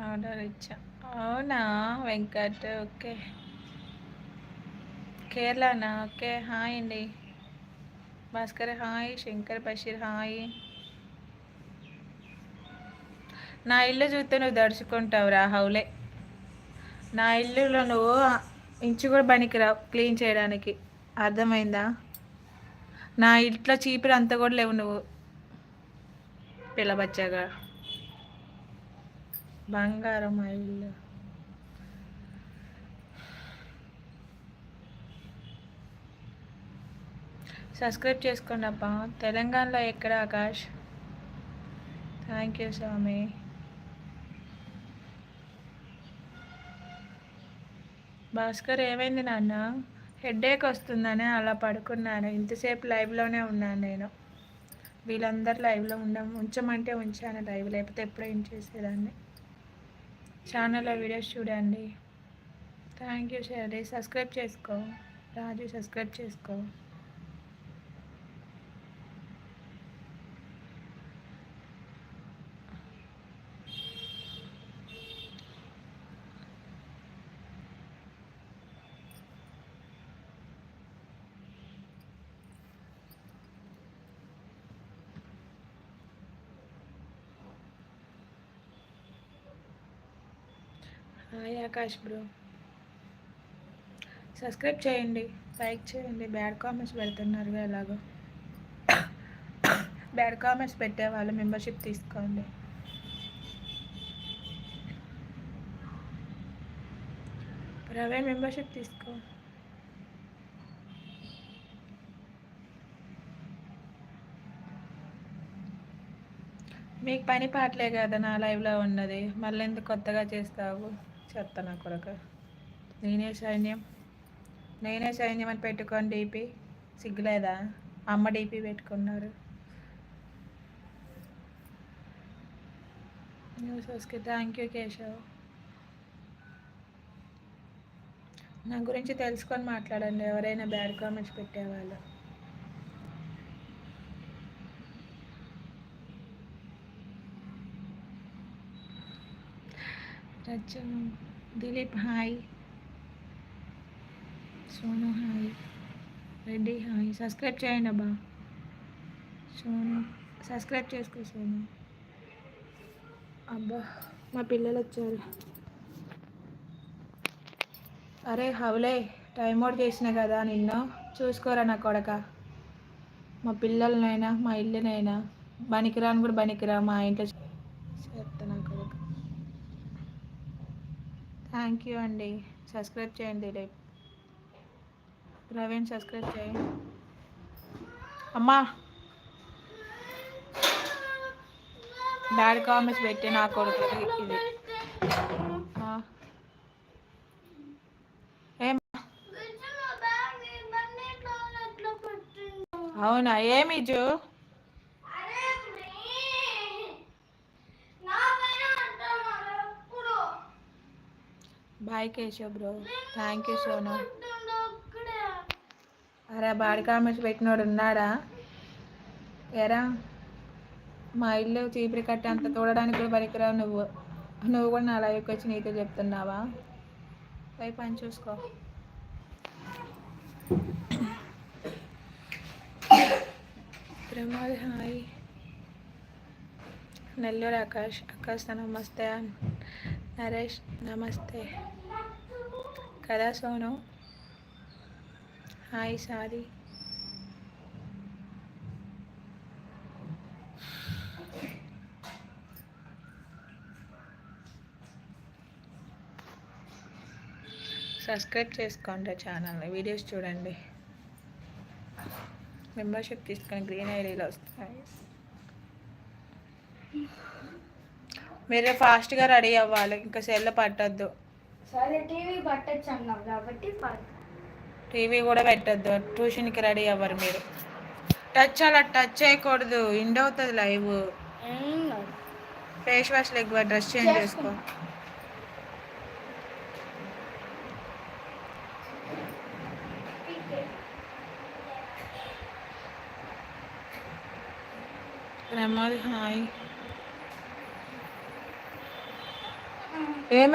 Order ఇచ్చా. అవునా? Venkat okay. కేరళనా? ఓకే హాయ్ అండి. భాస్కర్ హాయ్. శంకర్ బషీర్ హాయ్. నా ఇల్లు చూస్తే నువ్వు దడుచుకుంటావు రాహవులే హౌలే. నా ఇల్లులో నువ్వు ఇంచు కూడా పనికిరావు క్లీన్ చేయడానికి. అర్థమైందా? నా ఇంట్లో చీపురు అంత కూడా లేవు నువ్వు. పిల్లబచ్చాగా బంగారం మా ఇల్లు సబ్స్క్రైబ్ చేసుకోండి అబ్బా. తెలంగాణలో ఎక్కడ ఆకాష్? థ్యాంక్ యూ స్వామి. భాస్కర్ ఏమైంది నాన్న? హెడేక్ వస్తుందని అలా పడుకున్నాను. ఇంతసేపు లైవ్లోనే ఉన్నాను నేను. వీళ్ళందరూ లైవ్లో ఉండ ఉంచమంటే ఉంచాను లైవ్. లేకపోతే ఎప్పుడో ఏం చేసేదాన్ని? ఛానల్లో వీడియోస్ చూడండి. థ్యాంక్ యూ షరీ సబ్స్క్రైబ్ చేసుకో. రాజు సబ్స్క్రైబ్ చేసుకో. Hi Akash bro. సబ్స్క్రైబ్ చేయండి లైక్ చేయండి. బ్యాడ్ కామెంట్స్ పెడుతున్నారు ఎలాగో. బ్యాడ్ కామెంట్స్ పెట్టే వాళ్ళు మెంబర్షిప్ తీసుకోండి. రవే మెంబర్షిప్ తీసుకో. మీకు పని పాటలే కదా నా లైవ్లో ఉన్నది. మళ్ళీ ఎందుకు కొత్తగా చేస్తావు? చెత్త నా కొరకు. నేనే సైన్యం. నేనే సైన్యం అని పెట్టుకోండి డీపీ సిగ్గులేదా? అమ్మ డీపీ పెట్టుకున్నారు. న్యూస్ వస్తే థ్యాంక్ యూ కేశవ్. నా గురించి తెలుసుకొని మాట్లాడండి. ఎవరైనా బ్యాడ్ కామెంట్స్ పెట్టేవాళ్ళు. Rachana Dileep hi Sonu hi Reddy hi subscribe చేయండి అబ్బా. సోను సబ్స్క్రైబ్ చేసుకో సోను అబ్బా మా పిల్లలు వచ్చారు. అరే హవులే టైం అవుట్ చేసిన కదా నిన్ను. చూసుకోరా నా కొడక. మా పిల్లలనైనా మా ఇల్లునైనా. బనికిరాని కూడా బనికిరా మా ఇంట్లో థ్యాంక్ యూ అండి. సబ్స్క్రైబ్ చేయండి రేపు ప్రవీణ్ సబ్స్క్రైబ్ చేయండి అమ్మా. బ్యాడ్ కామెంట్స్ పెట్టి నా కొడుకు ఇది. అవునా? ఏమి జు? Bye Keshav bro. Thank you Sonu అరే బాడీ కామెంట్స్ పెట్టినోడు ఉన్నాడా? ఎరా మా ఇల్లు చీపురి కట్టి అంత చూడడానికి కూడా పనికిరావు నువ్వు. నువ్వు కూడా నా లైవ్కి వచ్చి నీతో చెప్తున్నావా? పై పని చూసుకో. ప్రమాద్ హాయ్. నెల్లూరు ఆకాష్ ఆకాష్ నమస్తే నరేష్ నమస్తే. కదా సోను? Hi sorry. సబ్స్క్రైబ్ చేసుకోండి ఛానల్ని వీడియోస్ చూడండి. మెంబర్షిప్ తీసుకొని గ్రీన్ ఐడీలో వస్తాయి. మీరు ఫాస్ట్గా రెడీ అవ్వాలి. ఇంకా సెల్ పట్టద్దు. సరే టీవీ పట్టచ్చు అన్నాం కాబట్టి. టీవీ కూడా పెట్టద్దు. ట్యూషన్కి రెడీ అవ్వరు మీరు. టచ్ అలా టచ్ చేయకూడదు. ఇండ్ అవుతుంది live. Face wash leg dress change చేసుకో. ప్రమాద్ హాయ్. ఏమై